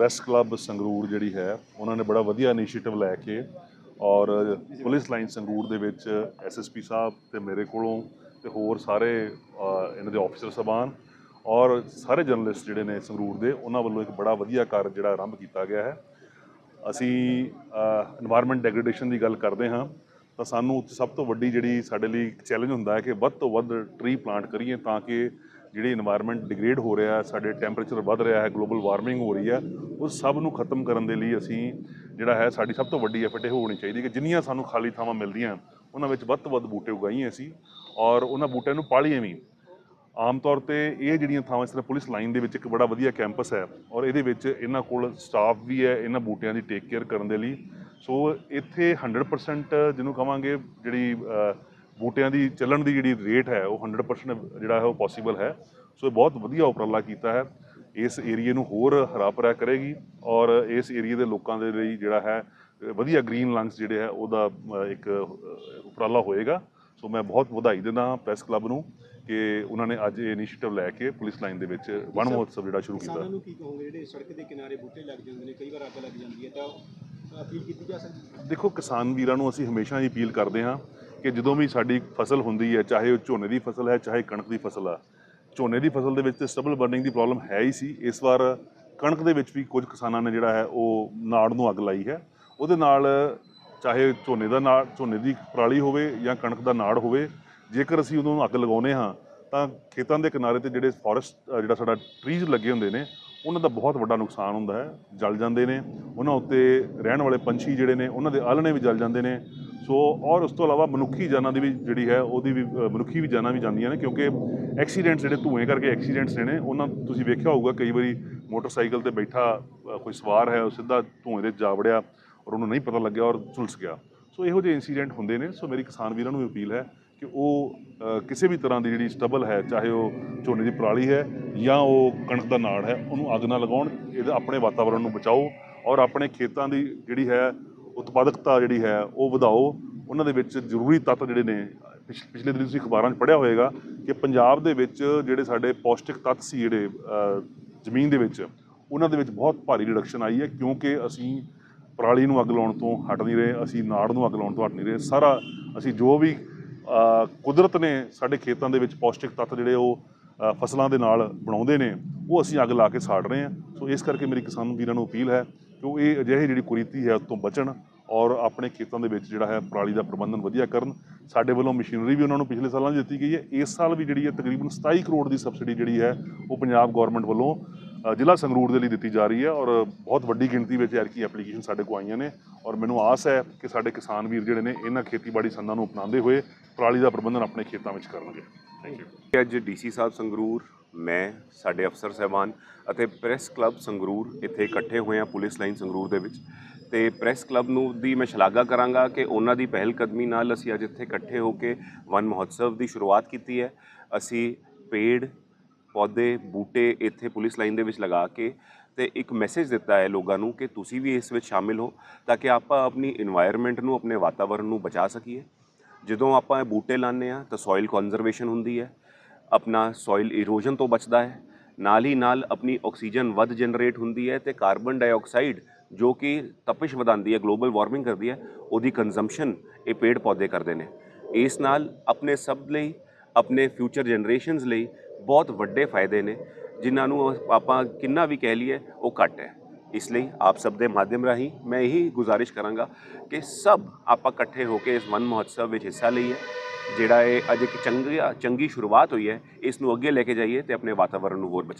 Press club Sangrur ਜਿਹੜੀ ਹੈ, ਉਹਨਾਂ ਨੇ ਬੜਾ ਵਧੀਆ ਇਨੀਸ਼ੀਏਟਿਵ ਲੈ ਕੇ ਔਰ ਪੁਲਿਸ ਲਾਈਨ ਸੰਗਰੂਰ ਦੇ ਵਿੱਚ ਐਸਐਸਪੀ ਸਾਹਿਬ ਤੇ ਮੇਰੇ ਕੋਲੋਂ ਤੇ ਹੋਰ ਸਾਰੇ ਇਹਨਾਂ ਦੇ ਆਫੀਸਰ ਸਬਾਨ ਔਰ ਸਾਰੇ ਜਰਨਲਿਸਟ ਜਿਹੜੇ ਨੇ ਸੰਗਰੂਰ ਦੇ, ਉਹਨਾਂ ਵੱਲੋਂ ਇੱਕ ਬੜਾ ਵਧੀਆ ਕਾਰਜ ਜਿਹੜਾ ਆਰੰਭ ਕੀਤਾ ਗਿਆ ਹੈ। ਅਸੀਂ এনवायरमेंट ਡੈਗਰੇਡੇਸ਼ਨ ਦੀ ਗੱਲ ਕਰਦੇ ਹਾਂ ਤਾਂ ਸਾਨੂੰ ਸਭ ਤੋਂ ਵੱਡੀ ਜਿਹੜੀ ਸਾਡੇ ਲਈ ਚੈਲੰਜ ਹੁੰਦਾ ਹੈ ਕਿ ਵੱਧ ਤੋਂ ਵੱਧ ਟਰੀ ਪਲਾਂਟ ਕਰੀਏ ਤਾਂ ਕਿ ਜਿਹੜੀ এনवायरमेंट ਡਿਗਰੇਡ ਹੋ ਰਿਹਾ ਸਾਡੇ ਟੈਂਪਰੇਚਰ ਵੱਧ ਰਿਹਾ ਹੈ ਗਲੋਬਲ ਵਾਰਮਿੰਗ ਹੋ ਰਹੀ ਹੈ, ਉਹ ਸਭ ਨੂੰ ਖਤਮ ਕਰਨ ਦੇ ਲਈ ਅਸੀਂ ਜਿਹੜਾ ਹੈ ਸਾਡੀ ਸਭ ਤੋਂ ਵੱਡੀ ਐਫਰਟ ਇਹ ਹੋਣੀ ਚਾਹੀਦੀ ਕਿ ਜਿੰਨੀਆਂ ਸਾਨੂੰ ਖਾਲੀ ਥਾਵਾਂ ਮਿਲਦੀਆਂ, ਉਹਨਾਂ ਵਿੱਚ ਵੱਧ ਤੋਂ ਵੱਧ ਬੂਟੇ ਉਗਾਈਏ ਅਸੀਂ ਔਰ ਉਹਨਾਂ ਬੂਟਿਆਂ ਨੂੰ ਪਾਲੀਏ ਵੀ। ਆਮ ਤੌਰ ਤੇ ਇਹ ਜਿਹੜੀਆਂ ਥਾਵਾਂ ਇਸ ਤਰ੍ਹਾਂ ਪੁਲਿਸ ਲਾਈਨ ਦੇ ਵਿੱਚ ਇੱਕ ਬੜਾ ਵਧੀਆ ਕੈਂਪਸ ਹੈ ਔਰ ਇਹਦੇ ਵਿੱਚ ਇਹਨਾਂ ਕੋਲ ਸਟਾਫ ਵੀ ਹੈ, ਇਹਨਾਂ ਬੂਟਿਆਂ ਦੀ ਟੇਕ ਕੇਅਰ ਕਰਨ ਦੇ ਲਈ। ਸੋ ਇੱਥੇ 100% ਜਿਹਨੂੰ ਕਹਾਂਗੇ ਜਿਹੜੀ ਬੂਟਿਆਂ ਦੀ ਚੱਲਣ ਦੀ ਜਿਹੜੀ ਰੇਟ ਹੈ ਉਹ 100% ਜਿਹੜਾ ਹੈ ਉਹ ਪੋਸੀਬਲ ਹੈ। ਸੋ ਇਹ ਬਹੁਤ ਵਧੀਆ ਉਪਰਾਲਾ ਕੀਤਾ ਹੈ। ਇਸ ਏਰੀਏ ਨੂੰ ਹੋਰ ਹਰਾ ਭਰਾ ਕਰੇਗੀ ਔਰ ਇਸ ਏਰੀਏ ਦੇ ਲੋਕਾਂ ਦੇ ਲਈ ਜਿਹੜਾ ਹੈ ਵਧੀਆ ਗ੍ਰੀਨ ਲੰਗਸ ਜਿਹੜੇ ਹੈ ਉਹਦਾ ਇੱਕ ਉਪਰਾਲਾ ਹੋਏਗਾ। ਸੋ ਮੈਂ ਬਹੁਤ ਵਧਾਈ ਦਿੰਦਾ ਪ੍ਰੈਸ ਕਲੱਬ ਨੂੰ ਕਿ ਉਹਨਾਂ ਨੇ ਅੱਜ ਇਹ ਇਨੀਸ਼ੀਏਟਿਵ ਲੈ ਕੇ ਪੁਲਿਸ ਲਾਈਨ ਦੇ ਵਿੱਚ ਵਣ ਮਹੋਤਸਵ ਜਿਹੜਾ ਸ਼ੁਰੂ ਕੀਤਾ। ਕਿਸਾਨਾਂ ਨੂੰ ਕੀ ਕਹੋਗੇ? ਜਿਹੜੇ ਸੜਕ ਦੇ ਕਿਨਾਰੇ ਬੂਟੇ ਲੱਗ ਜਾਂਦੇ ਨੇ ਕਈ ਵਾਰ ਅੱਗ ਲੱਗ ਜਾਂਦੀ ਹੈ ਤਾਂ ਅਪੀਲ ਕੀਤੀ ਜਾ ਸਕਦੀ ਹੈ? ਦੇਖੋ ਕਿਸਾਨ ਵੀਰਾਂ ਨੂੰ ਅਸੀਂ ਹਮੇਸ਼ਾ ਹੀ ਅਪੀਲ ਕਰਦੇ ਹਾਂ ਕਿ ਜਦੋਂ ਵੀ ਸਾਡੀ ਫਸਲ ਹੁੰਦੀ ਹੈ, ਚਾਹੇ ਉਹ ਝੋਨੇ ਦੀ ਫਸਲ ਹੈ, ਚਾਹੇ ਕਣਕ ਦੀ ਫਸਲ ਆ, ਝੋਨੇ ਦੀ ਫਸਲ ਦੇ ਵਿੱਚ ਤੇ ਸਟਬਲ ਬਰਨਿੰਗ ਦੀ ਪ੍ਰੋਬਲਮ ਹੈ ਹੀ ਸੀ। ਇਸ ਵਾਰ ਕਣਕ ਦੇ ਵਿੱਚ ਵੀ ਕੁਝ ਕਿਸਾਨਾਂ ਨੇ ਜਿਹੜਾ ਹੈ, ਉਹ ਨਾੜ ਨੂੰ ਅੱਗ ਲਾਈ ਹੈ। ਉਹਦੇ ਨਾਲ ਚਾਹੇ ਝੋਨੇ ਦਾ ਨਾੜ, ਝੋਨੇ ਦੀ ਪਰਾਲੀ ਹੋਵੇ ਜਾਂ ਕਣਕ ਦਾ ਨਾੜ ਹੋਵੇ, ਜੇਕਰ ਅਸੀਂ ਉਹਨੂੰ ਅੱਗ ਲਗਾਉਨੇ ਹਾਂ, ਤਾਂ ਖੇਤਾਂ ਦੇ ਕਿਨਾਰੇ ਤੇ ਜਿਹੜੇ ਫੋਰੈਸਟ ਜਿਹੜਾ ਸਾਡਾ ਟਰੀਜ਼ ਲੱਗੇ ਹੁੰਦੇ ਨੇ, ਉਹਨਾਂ ਦਾ ਬਹੁਤ ਵੱਡਾ ਨੁਕਸਾਨ ਹੁੰਦਾ ਹੈ। ਜਲ ਜਾਂਦੇ ਨੇ, ਉਹਨਾਂ ਉੱਤੇ ਰਹਿਣ ਵਾਲੇ ਪੰਛੀ ਜਿਹੜੇ ਨੇ, ਉਹਨਾਂ ਦੇ ਆਲਣੇ ਵੀ ਜਲ ਜਾਂਦੇ ਨੇ। ਸੋ ਔਰ ਉਸ ਤੋਂ ਇਲਾਵਾ ਮਨੁੱਖੀ ਜਾਨਾਂ ਦੀ ਵੀ ਜਿਹੜੀ ਹੈ, ਉਹਦੀ ਵੀ ਮਨੁੱਖੀ ਵੀ ਜਾਨਾਂ ਵੀ ਜਾਂਦੀਆਂ ਨੇ, ਕਿਉਂਕਿ ਐਕਸੀਡੈਂਟਸ ਜਿਹੜੇ ਧੂਏ ਕਰਕੇ ਐਕਸੀਡੈਂਟਸ ਨੇ ਉਹਨਾਂ ਤੁਸੀਂ ਵੇਖਿਆ ਹੋਊਗਾ, ਕਈ ਵਾਰੀ ਮੋਟਰਸਾਈਕਲ ਤੇ ਬੈਠਾ ਕੋਈ ਸਵਾਰ ਹੈ, ਉਹ ਸਿੱਧਾ ਧੂਏ ਦੇ ਜਾ ਵੜਿਆ ਔਰ ਉਹਨੂੰ ਨਹੀਂ ਪਤਾ ਲੱਗਿਆ ਔਰ ਝੁਲਸ ਗਿਆ। ਸੋ ਇਹੋ ਜਿਹੇ ਇਨਸੀਡੈਂਟ ਹੁੰਦੇ ਨੇ, ਸੋ ਮੇਰੀ ਕਿਸਾਨ ਵੀਰਾਂ ਨੂੰ ਵੀ ਅਪੀਲ ਹੈ ਕਿ ਉਹ ਕਿਸੇ ਵੀ ਤਰ੍ਹਾਂ ਦੀ ਜਿਹੜੀ ਸਟਬਲ ਹੈ, ਚਾਹੇ ਉਹ ਝੋਨੇ ਦੀ ਪਰਾਲੀ ਹੈ ਜਾਂ ਉਹ ਕਣਕ ਦਾ ਨਾੜ ਹੈ, ਉਹਨੂੰ ਅੱਗ ਨਾ ਲਗਾਉਣ, ਇਹਦਾ ਆਪਣੇ ਵਾਤਾਵਰਣ ਨੂੰ ਬਚਾਓ ਔਰ ਆਪਣੇ ਖੇਤਾਂ ਦੀ ਜਿਹੜੀ ਹੈ ਉਤਪਾਦਕਤਾ ਜਿਹੜੀ ਹੈ ਉਹ ਵਧਾਓ। ਉਹਨਾਂ ਦੇ ਵਿੱਚ ਜ਼ਰੂਰੀ ਤੱਤ ਜਿਹੜੇ ਨੇ, ਪਿਛ- ਪਿਛਲੇ ਦਿਨ ਤੁਸੀਂ ਅਖਬਾਰਾਂ 'ਚ ਪੜ੍ਹਿਆ ਹੋਵੇਗਾ ਕਿ ਪੰਜਾਬ ਦੇ ਵਿੱਚ ਜਿਹੜੇ ਸਾਡੇ ਪੌਸ਼ਟਿਕ ਤੱਤ ਸੀ ਜਿਹੜੇ ਜ਼ਮੀਨ ਦੇ ਵਿੱਚ, ਉਹਨਾਂ ਦੇ ਵਿੱਚ ਬਹੁਤ ਭਾਰੀ ਰਿਡਕਸ਼ਨ ਆਈ ਹੈ ਕਿਉਂਕਿ ਅਸੀਂ ਪਰਾਲੀ ਨੂੰ ਅੱਗ ਲਾਉਣ ਤੋਂ ਹਟ ਨਹੀਂ ਰਹੇ, ਅਸੀਂ ਨਾੜ ਨੂੰ ਅੱਗ ਲਾਉਣ ਤੋਂ ਹਟ ਨਹੀਂ ਰਹੇ। ਸਾਰਾ ਅਸੀਂ ਜੋ ਵੀ ਕੁਦਰਤ ਨੇ ਸਾਡੇ ਖੇਤਾਂ ਦੇ ਵਿੱਚ ਪੌਸ਼ਟਿਕ ਤੱਤ ਜਿਹੜੇ ਉਹ ਫਸਲਾਂ ਦੇ ਨਾਲ ਬਣਾਉਂਦੇ ਨੇ, ਉਹ ਅਸੀਂ ਅੱਗ ਲਾ ਕੇ ਸਾੜ ਰਹੇ ਹਾਂ। ਸੋ ਇਸ ਕਰਕੇ ਮੇਰੀ ਕਿਸਾਨ ਵੀਰਾਂ ਨੂੰ ਅਪੀਲ ਹੈ ਕਿ ਇਹ ਅਜਿਹੀ ਜਿਹੜੀ ਕੁਰੀਤੀ ਹੈ, ਉਸ ਤੋਂ ਬਚਣ ਔਰ ਆਪਣੇ ਖੇਤਾਂ ਦੇ ਵਿੱਚ ਜਿਹੜਾ ਹੈ ਪਰਾਲੀ ਦਾ ਪ੍ਰਬੰਧਨ ਵਧੀਆ ਕਰਨ, ਸਾਡੇ ਵੱਲੋਂ ਮਸ਼ੀਨਰੀ ਵੀ ਉਹਨਾਂ ਨੂੰ ਪਿਛਲੇ ਸਾਲਾਂ 'ਚ ਦਿੱਤੀ ਗਈ ਹੈ। ਇਸ ਸਾਲ ਵੀ ਜਿਹੜੀ ਹੈ ਤਕਰੀਬਨ 27 ਕਰੋੜ ਦੀ ਸਬਸਿਡੀ ਜਿਹੜੀ ਹੈ, ਉਹ ਪੰਜਾਬ ਗਵਰਨਮੈਂਟ ਵੱਲੋਂ ਜ਼ਿਲ੍ਹਾ ਸੰਗਰੂਰ ਦੇ ਲਈ ਦਿੱਤੀ ਜਾ ਰਹੀ ਹੈ ਔਰ ਬਹੁਤ ਵੱਡੀ ਗਿਣਤੀ ਵਿੱਚ ਯਾਰ ਐਰਕੀ ਐਪਲੀਕੇਸ਼ਨ ਸਾਡੇ ਕੋਲ ਆਈਆਂ ਨੇ ਔਰ ਮੈਨੂੰ ਆਸ ਹੈ ਕਿ ਸਾਡੇ ਕਿਸਾਨ ਵੀਰ ਜਿਹੜੇ ਨੇ ਇਹਨਾਂ ਖੇਤੀਬਾੜੀ ਸੰਦਾਂ ਨੂੰ ਅਪਣਾਉਂਦੇ ਹੋਏ ਪਰਾਲੀ ਦਾ ਪ੍ਰਬੰਧਨ ਆਪਣੇ ਖੇਤਾਂ ਵਿੱਚ ਕਰਨਗੇ। ਥੈਂਕ ਯੂ ਅੱਜ ਡੀਸੀ ਸਾਹਿਬ ਸੰਗਰੂਰ, ਮੈਂ, ਸਾਡੇ ਅਫਸਰ ਸਹਿਬਾਨ ਅਤੇ ਪ੍ਰੈਸ ਕਲੱਬ ਸੰਗਰੂਰ ਇੱਥੇ ਇਕੱਠੇ ਹੋਏ ਹਾਂ ਪੁਲਿਸ ਲਾਈਨ ਸੰਗਰੂਰ ਦੇ ਵਿੱਚ ਤੇ ਪ੍ਰੈਸ ਕਲੱਬ ਨੂੰ ਦੀ ਮੈਂ ਸ਼ਲਾਘਾ ਕਰਾਂਗਾ ਕਿ ਉਹਨਾਂ ਦੀ ਪਹਿਲ ਕਦਮੀ ਨਾਲ ਅਸੀਂ ਅੱਜ ਇੱਥੇ ਇਕੱਠੇ ਹੋ ਕੇ ਵਨ ਮਹੋਤਸਵ ਦੀ ਸ਼ੁਰੂਆਤ ਕੀਤੀ ਹੈ। ਅਸੀਂ ਪੇੜ ਪੌਦੇ, ਬੂਟੇ ਇੱਥੇ ਪੁਲਿਸ ਲਾਈਨ ਦੇ ਵਿੱਚ ਲਗਾ ਕੇ ਤੇ ਇੱਕ ਮੈਸੇਜ ਦਿੱਤਾ ਹੈ ਲੋਕਾਂ ਨੂੰ ਕਿ ਤੁਸੀਂ ਵੀ ਇਸ ਵਿੱਚ ਸ਼ਾਮਿਲ ਹੋ ਤਾਂ ਕਿ ਆਪਾਂ ਆਪਣੀ এনवायरमेंट ਨੂੰ, ਆਪਣੇ ਵਾਤਾਵਰਣ ਨੂੰ ਬਚਾ ਸਕੀਏ। ਜਦੋਂ ਆਪਾਂ ਇਹ ਬੂਟੇ ਲਾਉਂਦੇ ਆ ਤਾਂ ਸੋਇਲ ਕਨਜ਼ਰਵੇਸ਼ਨ ਹੁੰਦੀ ਹੈ, ਆਪਣਾ ਸੋਇਲ ਇਰੋਜਨ ਤੋਂ ਬਚਦਾ ਹੈ। ਨਾਲ ਹੀ ਨਾਲ ਆਪਣੀ ਆਕਸੀਜਨ ਵੱਧ ਜਨਰੇਟ ਹੁੰਦੀ ਹੈ ਤੇ ਕਾਰਬਨ ਡਾਈਆਕਸਾਈਡ ਜੋ ਕਿ ਤਪਿਸ਼ ਵਧਾਉਂਦੀ ਹੈ ਗਲੋਬਲ ਵਾਰਮਿੰਗ ਕਰਦੀ ਹੈ, ਉਹਦੀ ਕੰਜ਼ੰਪਸ਼ਨ ਇਹ ਪੇੜ ਪੌਦੇ ਕਰਦੇ ਨੇ। ਇਸ ਨਾਲ ਆਪਣੇ ਸਭ ਲਈ, ਆਪਣੇ ਫਿਊਚਰ ਜਨਰੇਸ਼ਨਸ ਲਈ ਬਹੁਤ ਵੱਡੇ ਫਾਇਦੇ ਨੇ, ਜਿਨ੍ਹਾਂ ਨੂੰ ਆਪਾਂ ਕਿੰਨਾ ਵੀ ਕਹਿ ਲਈਏ, ਉਹ ਘੱਟ ਹੈ। ਇਸ ਲਈ ਆਪ ਸਭ ਦੇ ਮਾਧਿਅਮ ਰਾਹੀਂ ਮੈਂ ਇਹੀ ਗੁਜ਼ਾਰਿਸ਼ ਕਰਾਂਗਾ ਕਿ ਸਭ ਆਪਾਂ ਇਕੱਠੇ ਹੋ ਕੇ ਇਸ ਵਨ ਮਹੋਤਸਵ ਵਿੱਚ ਹਿੱਸਾ ਲਈਏ। ਜਿਹੜਾ ਇਹ ਅੱਜ ਇੱਕ ਚੰਗੀ ਚੰਗੀ ਸ਼ੁਰੂਆਤ ਹੋਈ ਹੈ, ਇਸ ਨੂੰ ਅੱਗੇ ਲੈ ਕੇ ਜਾਈਏ ਤੇ ਆਪਣੇ ਵਾਤਾਵਰਣ ਨੂੰ ਹੋਰ ਬਚਾਈਏ